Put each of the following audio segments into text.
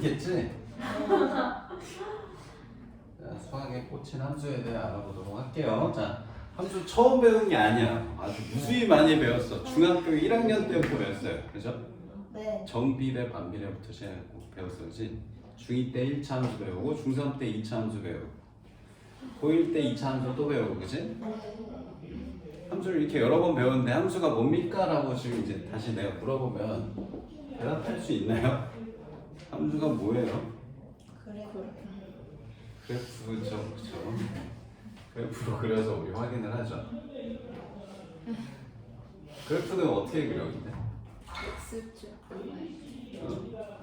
알겠지? 자, 수학에 꽂힌 함수에 대해 알아보도록 할게요. 자, 함수 처음 배운 게 아니야. 아주 무수히 많이 배웠어. 중학교 1학년 때부터 배웠어요. 그죠? 네. 정비례, 반비례부터 시작하고 배웠어, 그지? 중2 때 1차 함수 배우고, 중3 때 2차 함수 배우고, 고1 때 2차 함수 또 배우고, 그지? 함수를 이렇게 여러 번 배웠는데 함수가 뭡니까? 라고 지금 이제 다시 내가 물어보면 대답할 수 있나요? 함수가 뭐예요? 그래. 그래프죠, 그렇죠? 그래프로 그려서 우리 확인을 하죠. 그래프는 어떻게 그려, 근데? X축 어.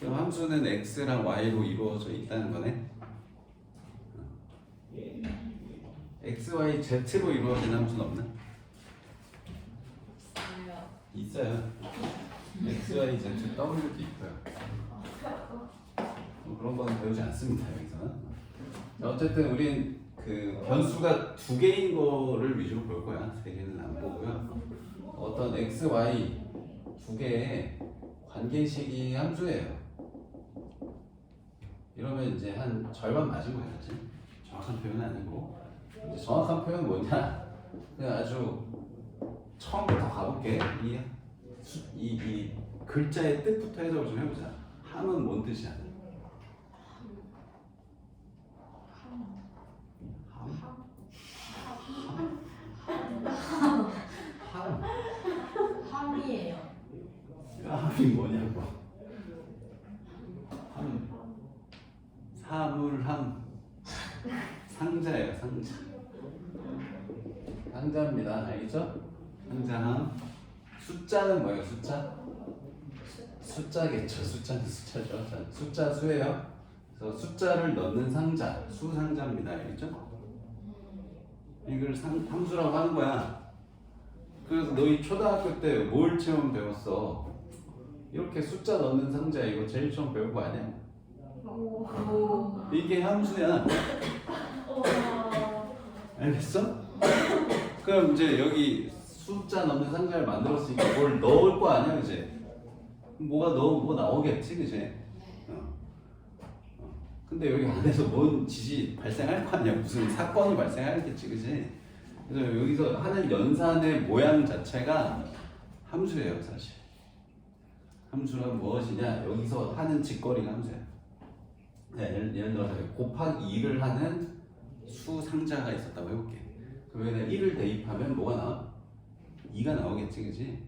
그럼 함수는 x랑 y로 이루어져 있다는 거네. x, y, z로 이루어진 함수는 없나? 있어요. x, y, z, w도 있고요. 뭐 그런 거는 배우지 않습니다 여기서는. 자, 어쨌든 우린 그 변수가 두 개인 거를 위주로 볼 거야. 세 개는 안 보고요. 어떤 x, y 두 개의 관계식이 함수예요. 이러면 이제 한 절반 맞은 사실. 정확한 표현은 아니고. 이제 정확한 표현 뭐냐? 그냥 아주 처음부터 가볼게. 이, 수- 이, 이 글자의 뜻부터 해석을 좀 해보자. 함은 뭔 뜻이야? 함? 함? 함이에요. 함이 뭐냐고. 함. 사물함. 상자예요, 상자. 상자입니다. 알겠죠? 상자함. 숫자는 뭐예요, 숫자? 숫자겠죠. 숫자는 숫자죠. 자, 숫자 수예요. 그래서 숫자를 넣는 상자, 수 상자입니다. 알겠죠? 이걸 상, 함수라고 하는 거야. 그래서 너희 초등학교 때뭘 처음 배웠어? 이렇게 숫자 넣는 상자 이거 제일 처음 배운 거 아니야? 오. 이게 함수야. 알겠어? 그럼 이제 여기 숫자 넣는 상자를 만들었으니까 뭘 넣을 거 아니야, 이제? 뭐가 넣으면 뭐 나오겠지, 그지? 어. 어. 근데 여기 안에서 뭔 짓이 발생할 거 아니야? 무슨 사건이 발생하겠지, 그지? 그래서 여기서 하는 연산의 모양 자체가 함수예요, 사실. 함수란 무엇이냐? 여기서 하는 짓거리가 함수야. 네, 예를, 예를 들어서 곱하기 2를 하는 수 상자가 있었다고 해볼게. 그러면 1을 대입하면 뭐가 나와? 2가 나오겠지, 그지?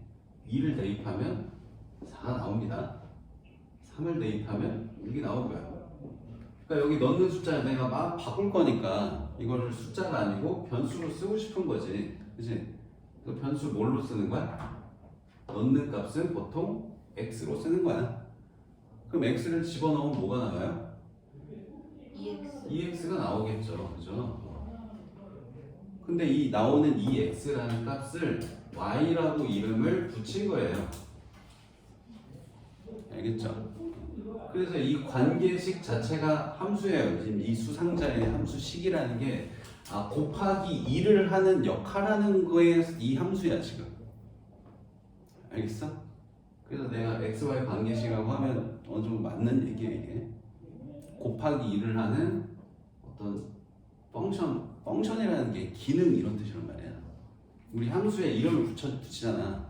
2를 대입하면 4가 나옵니다. 3을 대입하면 6이 나오고요. 그러니까 여기 넣는 숫자를 내가 막 바꿀 거니까 이거를 숫자가 아니고 변수로 쓰고 싶은 거지, 그지? 그 변수 뭘로 쓰는 거야? 넣는 값은 보통 x로 쓰는 거야. 그럼 x를 집어넣으면 뭐가 나와요? EX. EX가 나오겠죠. 그죠? 근데 이 나오는 EX라는 값을 Y라고 이름을 붙인 거예요. 알겠죠? 그래서 이 관계식 자체가 함수예요. 지금 이 수상자의 함수식이라는 게 아, 곱하기 2를 하는 역할하는 거에 이 함수야, 지금. 알겠어? 그래서 내가 XY 관계식이라고 하면 어느 정도 맞는 얘기예요, 이게. 곱하기 2를 하는 어떤 펑션, 펑션이라는 게 기능 이런 뜻이란 말이야. 우리 함수에 이름을 붙여, 붙이잖아.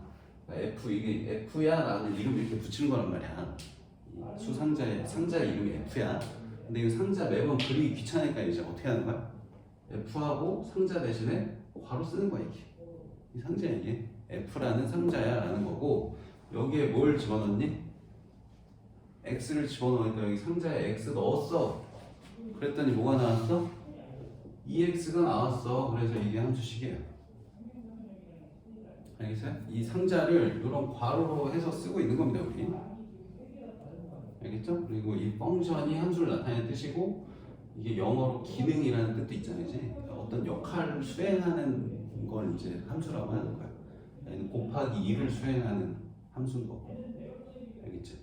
그러니까 F, 이게 F야 라는 이름 이렇게 붙이는 거란 말이야. 이 수상자의, 상자의 이름이 F야. 근데 이 상자 매번 그리기 귀찮으니까 이제 어떻게 하는 거야? F하고 상자 대신에 괄호 쓰는 거야, 이게. 이 상자야, 이게. F라는 상자야 라는 거고, 여기에 뭘 집어넣니? x를 집어넣으니까 여기 상자에 x 넣었어. 그랬더니 뭐가 나왔어? 2x가 나왔어. 그래서 이게 함수식이에요. 알겠어요? 이 상자를 이런 괄호로 해서 쓰고 있는 겁니다, 우리. 알겠죠? 그리고 이 펑션이 함수를 나타내는 뜻이고 이게 영어로 기능이라는 뜻도 있잖아요, 이제 어떤 역할을 수행하는 걸 이제 함수라고 하는 거야. 얘는 곱하기 2를 수행하는 함수인 거고. 알겠죠?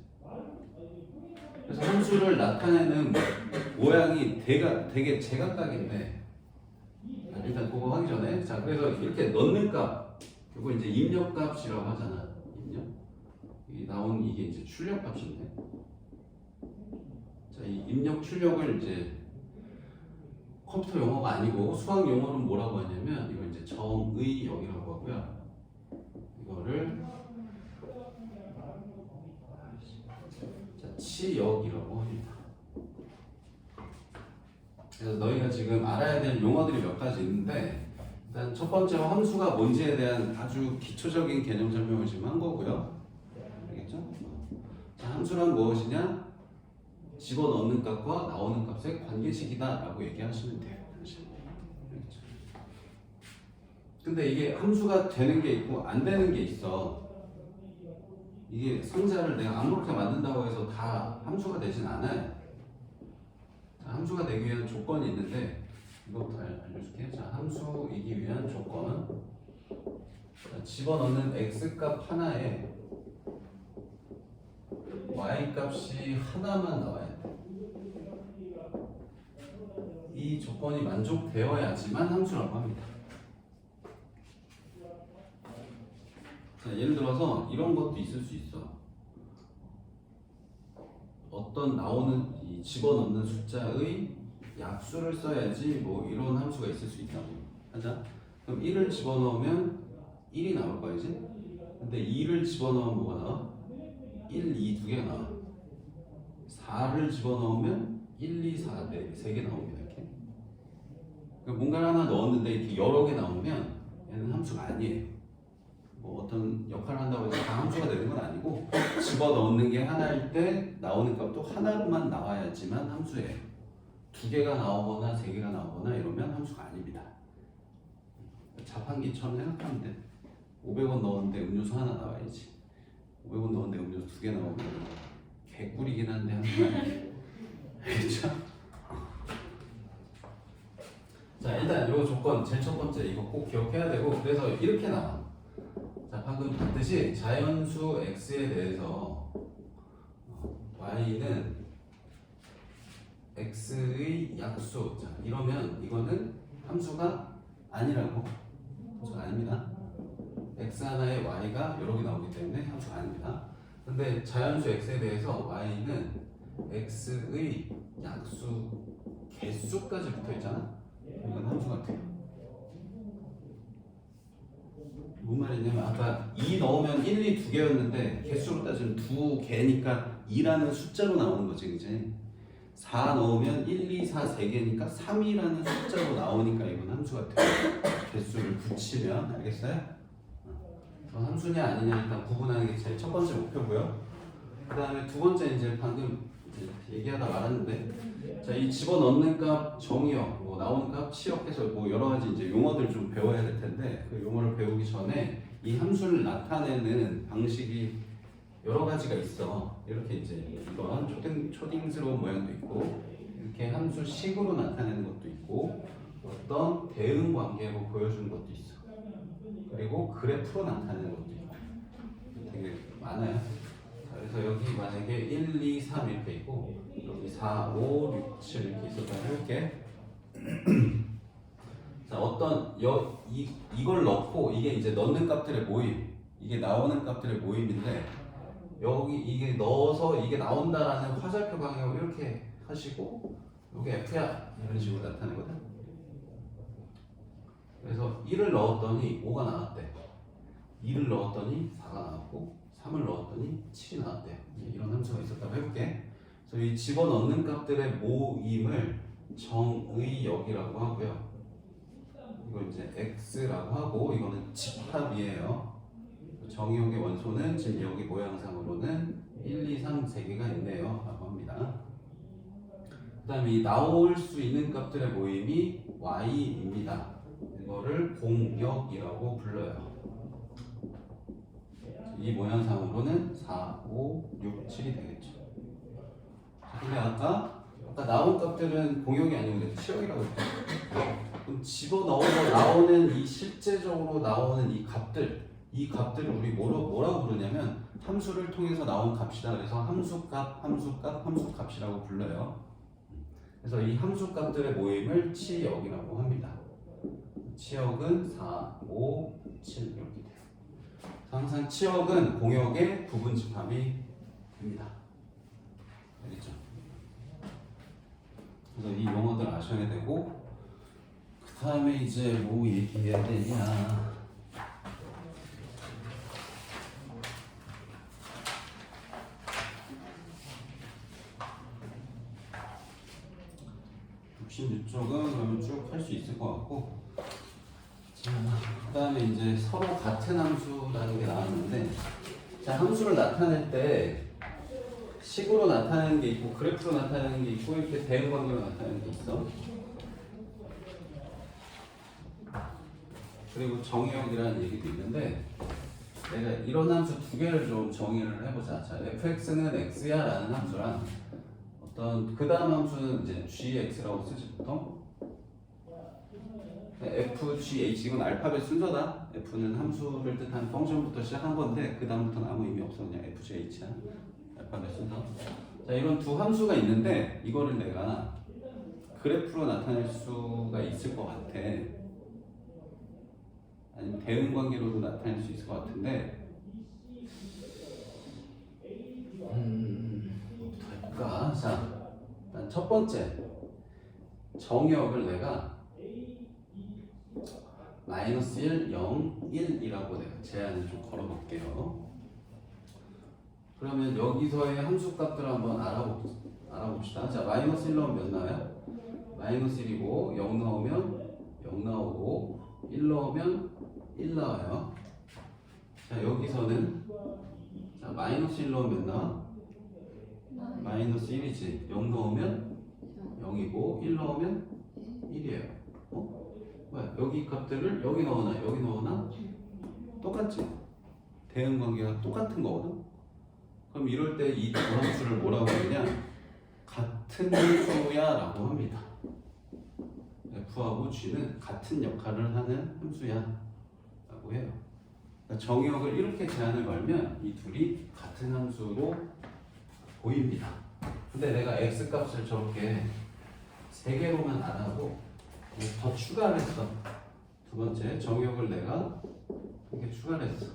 그래서 함수를 나타내는 모양이 대가, 되게 제각각인데 아, 일단 그거 하기 전에. 자 그래서 이렇게 넣는 값. 이거 이제 입력 값이라고 하잖아. 입력? 이 나온 이게 이제 출력 값인데. 이 입력 출력을 이제 컴퓨터 용어가 아니고 수학 용어는 뭐라고 하냐면 이걸 이제 정의역이라고 하고요. 이거를 자, 치역이라고 합니다. 그래서 너희가 지금 알아야 될 용어들이 몇 가지 있는데 일단 첫 번째로 함수가 뭔지에 대한 아주 기초적인 개념 설명을 지금 한 거고요. 알겠죠? 자, 함수란 무엇이냐? 집어넣는 값과 나오는 값의 관계식이다 라고 얘기하시면 돼요. 알겠죠? 근데 이게 함수가 되는 게 있고 안 되는 게 있어. 이게 상자를 내가 아무렇게 만든다고 해서 다 함수가 되진 않아요. 자, 함수가 되기 위한 조건이 있는데 이거부터 알- 알려줄게. 자, 함수이기 위한 조건. 자, 집어넣는 x 값 하나에 y 값이 하나만 나와야 돼. 이 조건이 만족되어야지만 함수라고 합니다. 자, 예를 들어서 이런 것도 있을 수 있어. 어떤 나오는 이 집어넣는 숫자의 약수를 써야지 뭐 이런 함수가 있을 수 있다고 하자. 그럼 1을 집어넣으면 1이 나올 거야지. 근데 2를 집어넣으면 뭐가 나와? 1, 2 두 개가 나와. 4를 집어넣으면 1, 2, 4, 네, 세개 나옵니다. 이렇게. 그 뭔가를 하나 넣었는데 이렇게 여러 개 나오면 얘는 함수가 아니에요. 뭐 어떤 역할을 한다고 해서 다 함수가 되는 건 아니고 집어넣는 게 하나일 때 나오는 값도 하나만 나와야지만 함수예요. 두 개가 나오거나 세 개가 나오거나 이러면 함수가 아닙니다. 자판기처럼 생각하면 돼. 500원 넣었는데 음료수 하나 나와야지. 500원 넣었는데 음료수 두 개 나오면 개꿀이긴 한데 함수가 아니에요. 알겠죠? 자 일단 요 조건 제일 첫 번째 이거 꼭 기억해야 되고 그래서 이렇게 나와. 자 방금 봤듯이 자연수 x에 대해서 어, y는 x의 약수 자 이러면 이거는 함수가 아니라고 함수가 아닙니다. x 하나에 y가 여러 개 나오기 때문에 함수가 아닙니다. 근데 자연수 x에 대해서 y는 x의 약수 개수까지 붙어 있잖아. 이건 함수 같아요. 뭔 말이냐면 아까 2 넣으면 1, 2 두 개였는데 개수로 따지면 두 개니까 2라는 숫자로 나오는 거지 그지? 4 넣으면 1, 2, 4 세 개니까 3이라는 숫자로 나오니까 이건 함수 같아요. 개수를 붙이면 알겠어요? 어, 함수냐 아니냐 일단 구분하는 게 제일 첫 번째 목표고요. 그 다음에 두 번째 이제 방금 이제 얘기하다 말았는데 자, 이 집어넣는 값 정의역, 뭐 나오는 값 치역해서 뭐 여러 가지 이제 용어들 좀 배워야 될 텐데 그 용어를 배우기 전에 이 함수를 나타내는 방식이 여러 가지가 있어. 이렇게 이제 이건 초딩 초딩스러운 모양도 있고 이렇게 함수 식으로 나타내는 것도 있고 어떤 대응 관계로 보여주는 것도 있어. 그리고 그래프로 나타내는 것도 있고 되게 많아요. 자, 그래서 여기 만약에 1, 2, 3 이렇게 있고 여기 4, 5, 6, 7 이렇게 있었다고 해볼게. 자, 어떤 여, 이, 이걸 넣고 이게 이제 넣는 값들의 모임, 이게 나오는 값들의 모임인데 여기 이게 넣어서 이게 나온다라는 화살표 방향으로 이렇게 하시고 이게 F야 이런 식으로 나타내거든. 그래서 1을 넣었더니 5가 나왔대. 2를 넣었더니 4가 나왔고 3을 넣었더니 7이 나왔대. 이런 함수가 있었다고 해볼게. 그래서 이 집어넣는 값들의 모임을 정의역이라고 하고요. 이거 이제 x라고 하고 이거는 집합이에요. 정의역의 원소는 지금 여기 모양상으로는 1, 2, 3, 3개가 있네요. 라고 합니다. 그 다음에 이 나올 수 있는 값들의 모임이 y입니다. 이거를 공역이라고 불러요. 이 모양상으로는 4, 5, 6, 7이 되겠죠. 자, 근데 아까 아까 나온 값들은 공역이 아니고 치역이라고 했죠. 집어넣어서 나오는 이 실제적으로 나오는 이 값들 이 값들을 우리 뭐로, 뭐라고 부르냐면 함수를 통해서 나온 값이다. 그래서 함수값, 함수값, 함수값이라고 불러요. 그래서 이 함수값들의 모임을 치역이라고 합니다. 치역은 4, 5, 7 이렇게. 항상 치역은 공역의 부분 집합이 됩니다. 알겠죠? 그래서 이 용어들 아셔야 되고 그 다음에 이제 뭐 얘기해야 되냐 (66쪽은) 그러면 쭉 할 수 있을 것 같고 자, 그 다음에 이제 서로 같은 함수라는 게 나왔는데 자 함수를 나타낼 때 식으로 나타내는 게 있고 그래프로 나타내는 게 있고 이렇게 대응 관계로 나타내는 게 있어. 그리고 정의역이라는 얘기도 있는데 내가 이런 함수 두 개를 좀 정의를 해보자. 자, fx는 x야라는 함수랑 어떤 그 다음 함수는 이제 gx라고 쓰지 보통. F, g, h 이건 알파벳 순서다. f는 함수를 뜻하는 펑션부터 시작한 건데 그 다음부터는 아무 의미 없어 그냥 f, g, h야. 알파벳 순서. 자, 이런 두 함수가 있는데 이거를 내가 그래프로 나타낼 수가 있을 것 같아. 아니면 대응 관계로도 나타낼 수 있을 것 같은데. 음, 뭐부터 해볼까? 자, 일단 첫 번째 정의역을 내가 마이너스 1, 0, 1이라고 내가 제한을 좀 걸어볼게요. 그러면 여기서의 함수 값들 한번 알아보, 알아봅시다. 자, 마이너스 1 넣으면 몇 나와요? 마이너스 1이고 0 넣으면 0 나오고 1 넣으면 1 나와요. 자, 여기서는 자, 마이너스 1 넣으면 몇 나와? 마이너스 1이지. 0 넣으면 0이고 1 넣으면 1이에요. 어? 왜? 여기 값들을 여기 넣어놔, 여기 넣어놔? 똑같지? 대응 관계가 똑같은 거거든? 그럼 이럴 때이두 함수를 뭐라고 하느냐? 같은 함수야 라고 합니다. F하고 G는 같은 역할을 하는 함수야 라고 해요. 그러니까 정의역을 이렇게 제한을 걸면 이 둘이 같은 함수로 보입니다. 근데 내가 X 값을 저렇게 세 개로만 안 하고 더 추가를 했어. 두 번째 정의역을 내가 이렇게 추가를 했어.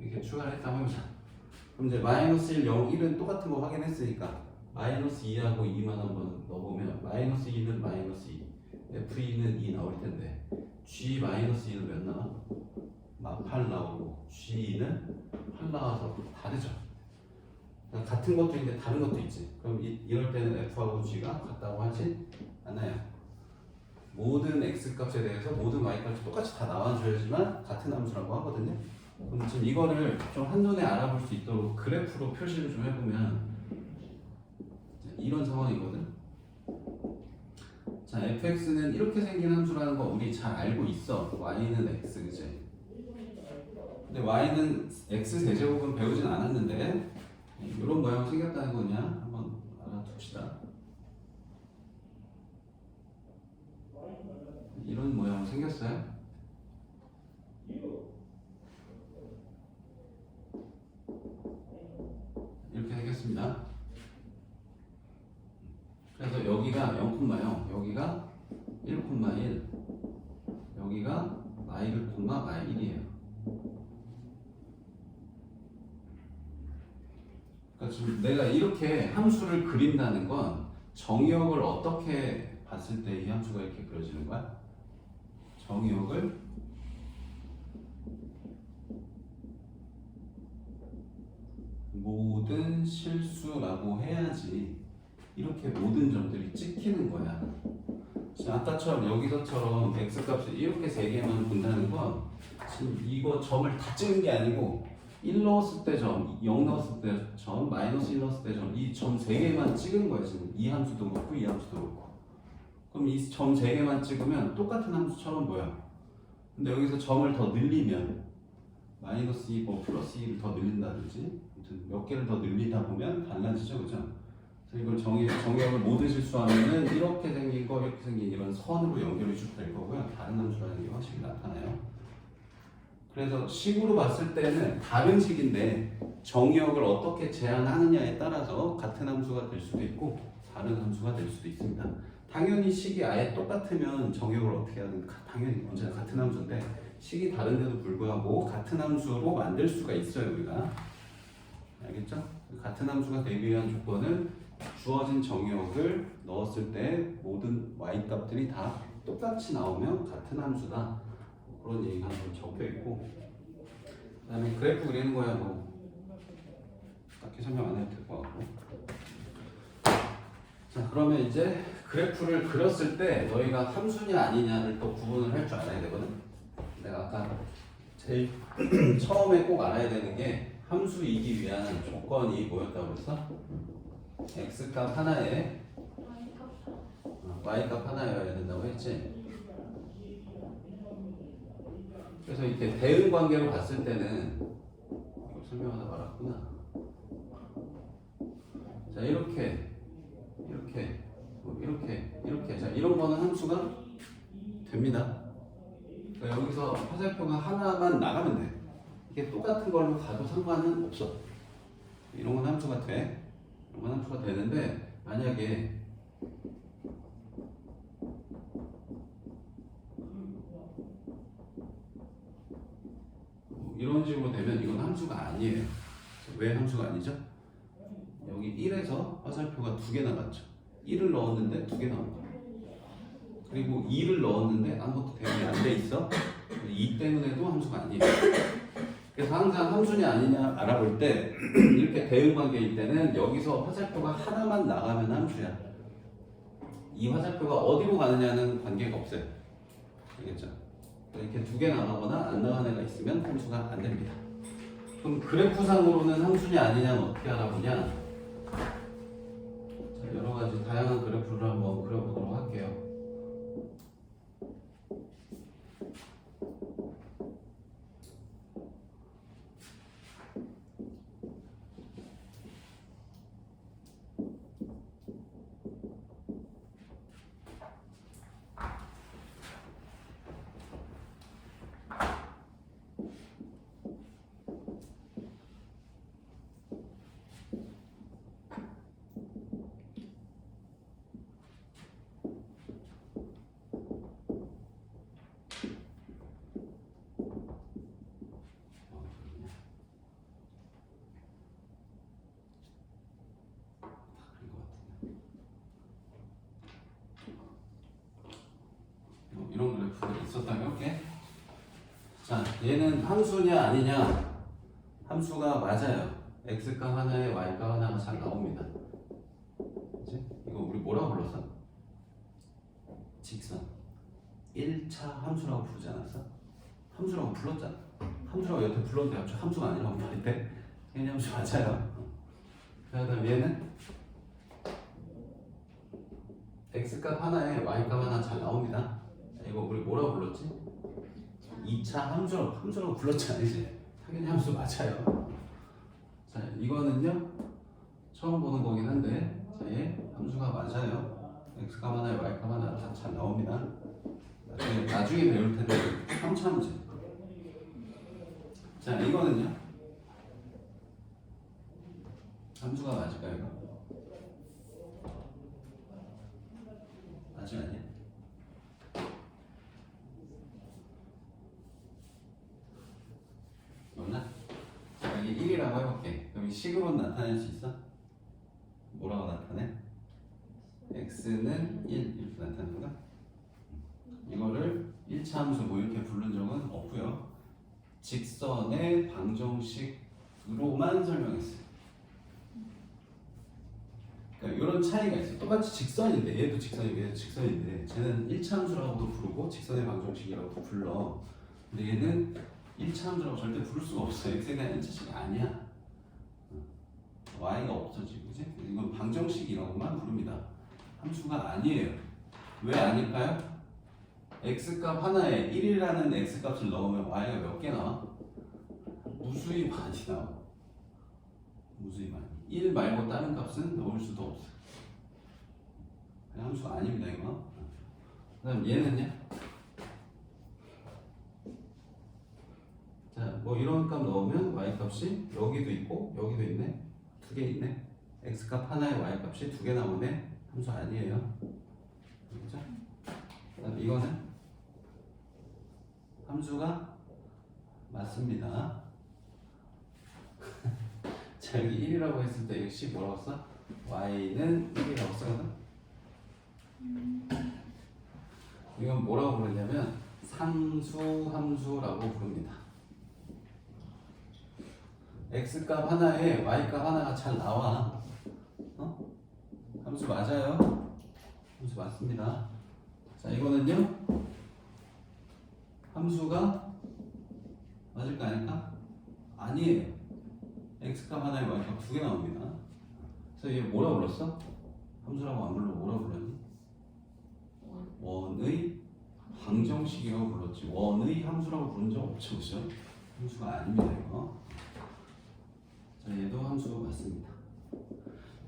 이렇게 추가를 했다고 해보자. 그럼 이제 마이너스 1, 0, 1은 똑같은 거 확인했으니까 마이너스 2하고 2만 한번 넣어보면 마이너스 2는 마이너스 2, F2는 2 나올 텐데 G 마이너스 2는 몇 나와? 막8 나오고 G2는 8 나와서 다르죠. 그러니까 같은 것도 있는데 다른 것도 있지. 그럼 이, 이럴 때는 F하고 G가 같다고 하지 않아요. 모든 X 값에 대해서 모든 Y 값이 똑같이 다 나와줘야지만 같은 함수라고 하거든요. 그럼 지금 이거를 좀 한눈에 알아볼 수 있도록 그래프로 표시를 좀 해보면 이런 상황이거든. 자, fx는 이렇게 생긴 함수라는 거 우리 잘 알고 있어. y는 x 그지? 근데 y는 x 세제곱은 배우진 않았는데 이런 모양 생겼다는 거냐? 한번 알아둡시다. 이런 모양 생겼어요? 이렇게 생겼습니다. 그래서 여기가 0,0, 여기가 1,1, 여기가 마일 콤마 마일이에요. 그러니까 내가 이렇게 함수를 그린다는 건 정의역을 어떻게 봤을 때 이 함수가 이렇게 그려지는 거야? 정의역을 모든 실수라고 해야지 이렇게 모든 점들이 찍히는 거야. 지금 아까처럼 여기서처럼 x 값을 이렇게 세 개만 본다는 건 지금 이거 점을 다 찍는 게 아니고 1 넣었을 때 점, 0 넣었을 때 점, 마이너스 1 넣었을 때 점, 이 점 세 개만 찍은 거야 지금 이 함수도 그렇고 이 함수도 그렇고. 그럼 이점세 개만 찍으면 똑같은 함수처럼 보여. 근데 여기서 점을 더 늘리면 마이너스 2, 뭐 플러스 2를 더 늘린다든지 아무튼 몇 개를 더 늘리다 보면 달라지죠, 그죠? 그래서 이걸 정의, 정의역을 모두 실수하면은 이렇게 생긴 거, 이렇게 생긴 이런 선으로 연결이 쭉 될 거고요. 다른 함수라는 게 확실히 나타나요. 그래서 식으로 봤을 때는 다른 식인데 정의역을 어떻게 제한하느냐에 따라서 같은 함수가 될 수도 있고 다른 함수가 될 수도 있습니다. 당연히 식이 아예 똑같으면 정의역을 어떻게 하든 가- 당연히 언제나 같은 함수인데 식이 다른데도 불구하고 같은 함수로 만들 수가 있어요 우리가 알겠죠? 같은 함수가 되기 위한 조건은 주어진 정의역을 넣었을 때 모든 y 값들이 다 똑같이 나오면 같은 함수다. 그런 얘기가 한번 적혀 있고 그다음에 그래프 그리는 거야 뭐 딱히 설명 안 해도 될 것 같고 자 그러면 이제 그래프를 그렸을 때 너희가 함수냐 아니냐를 또 구분을 할 줄 알아야 되거든? 내가 아까 제일 처음에 꼭 알아야 되는 게 함수이기 위한 조건이 뭐였다고 그랬어? x값 하나에 어, y값 하나여야 된다고 했지? 그래서 이렇게 대응 관계로 봤을 때는 설명하다 말았구나. 자 이렇게 이렇게 뭐 이렇게 이렇게. 자 이런 거는 함수가 됩니다. 그러니까 여기서 화살표가 하나만 나가면 돼. 이게 똑같은 걸로 가도 상관은 없어. 이런 건 함수가 돼. 이런 건 함수가 되는데 만약에 뭐 이런 식으로 되면 이건 함수가 아니에요. 왜 함수가 아니죠? 여기 1에서 화살표가 두 개 나갔죠. 1을 넣었는데 두 개 나온다 그리고 2를 넣었는데 아무것도 대응이 안 돼 있어. 2 때문에도 함수가 아니에요 그래서 항상 함수냐 아니냐 알아볼 때 이렇게 대응 관계일 때는 여기서 화살표가 하나만 나가면 함수야. 이 화살표가 어디로 가느냐는 관계가 없어요. 알겠죠? 이렇게 두 개 나가거나 안 나가는 애가 있으면 함수가 안 됩니다. 그럼 그래프상으로는 함수냐 아니냐는 어떻게 알아보냐? 자, 여러 가지 다양한 그래프를 한번 그려보도록 할게요. 뭐 이런 그래프가 있었다면 이렇게 자 얘는 함수냐 아니냐? 함수가 맞아요. x값 하나에 y값 하나가 잘 나옵니다. 그치? 이거 우리 뭐라고 불렀어? 직선. 1차 함수라고 부르지 않았어? 함수라고 불렀잖아. 함수라고 여태 불렀는데 갑자기 함수가 아니라고 말했대 그냥 함수 맞아요. 그 다음 얘는 x값 하나에 y값 하나 잘 나옵니다 이거 우리 뭐라고 불렀지? 2차 함수라고 함수라고 불렀잖아 이제. 당연히 함수 맞아요. 자 이거는요? 처음 보는 거긴 한데 자, 얘 함수가 맞아요. X값 하나에 y값 하나 다 잘 나옵니다. 나중에, 나중에 배울 텐데 3차 문제 자 이거는요? 함수가 맞을까요 이거? 맞지 않냐? 맞나? 자, 여기 1이라고 해볼게. 식으로 나타낼 수 있어? 뭐라고 나타내? x는 1 이렇게 거야? 이거를 1차 함수 뭐 이렇게 부른 적은 없고요. 직선의 방정식으로만 설명했어요. 그러니까 이런 차이가 있어. 똑같이 직선인데 얘도 직선이고 얘도 직선인데 쟤는 1차 함수라고도 부르고 직선의 방정식이라고도 불러. 근데 얘는 1차 함수라고 절대 부를 수가 없어. x에 대한 1차식이 아니야. Y가 없어지, 그지? 이건 방정식이라고만 부릅니다. 함수가 아니에요. 왜 아닐까요? x값 하나에 1이라는 x값을 넣으면 y가 몇 개 나와? 무수히 많이 나와. 무수히 많이. 1 말고 다른 값은 넣을 수도 없어. 함수가 아닙니다, 이거. 그 다음 얘는요? 자, 뭐 이런 값 넣으면 y 값이 여기도 있고 여기도 있네. 두 개 있네. x 값 하나에 y 값이 두 개 나오네. 함수 아니에요. 그렇죠? 그다음 이거는 함수가 맞습니다. 자 여기 1이라고 했을 때 역시 뭐라고 써? y는 1이라고 쓰거든. 이건 뭐라고 부르냐면 상수 함수라고 부릅니다. X 값 하나에 y 값 하나가 잘 나와. 어? 함수 맞아요. 함수 맞습니다. 자 이거는요. 함수가 맞을까 아닐까? 아니에요. x 값 하나에 y 값 두 개 나옵니다. 그래서 얘 뭐라 불렀어? 함수라고 안 불러 뭐라 불렀니? 원의 방정식이라고 불렀지 원의 함수라고 부른 적 없죠 그죠? 함수가 아닙니다 이거 자 얘도 함수가 맞습니다.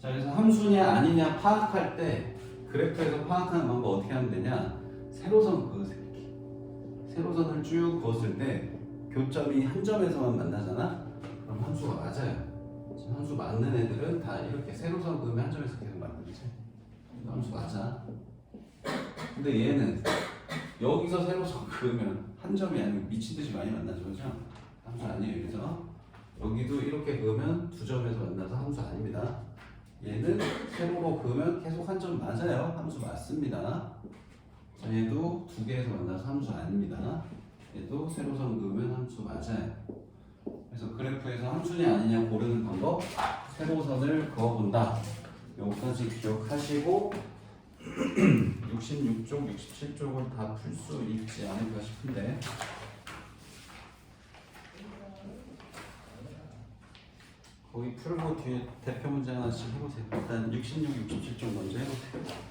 자 그래서 함수냐 아니냐 파악할 때 그래프에서 파악하는 방법 어떻게 하면 되냐? 세로선 이렇게 세로선을 쭉 그었을 때 교점이 한 점에서만 만나잖아? 그럼 함수가 맞아요. 지금 함수 맞는 애들은 다 이렇게 세로선 그으면 한 점에서 계속 만나지. 함수 맞아? 근데 얘는 여기서 세로선 그으면 한 점이 아니고 미친 듯이 많이 만나죠, 그죠? 함수 아니에요. 그래서 여기도 이렇게 그으면 두 점에서 만나서 함수 아닙니다. 얘는 세로로 그으면 계속 한 점 맞아요. 함수 맞습니다. 자, 얘도 두 개에서 만나서 함수 아닙니다. 얘도 세로선 그으면 함수 맞아요. 그래서 그래프에서 함수냐 아니냐 고르는 방법 세로선을 그어본다. 여기까지 기억하시고 66쪽, 67쪽을 다풀 수 있지 않을까 싶은데 거기 풀고 뒤에 대표 문제 하나씩 해보세요. 일단 66, 67쪽 먼저 해보세요.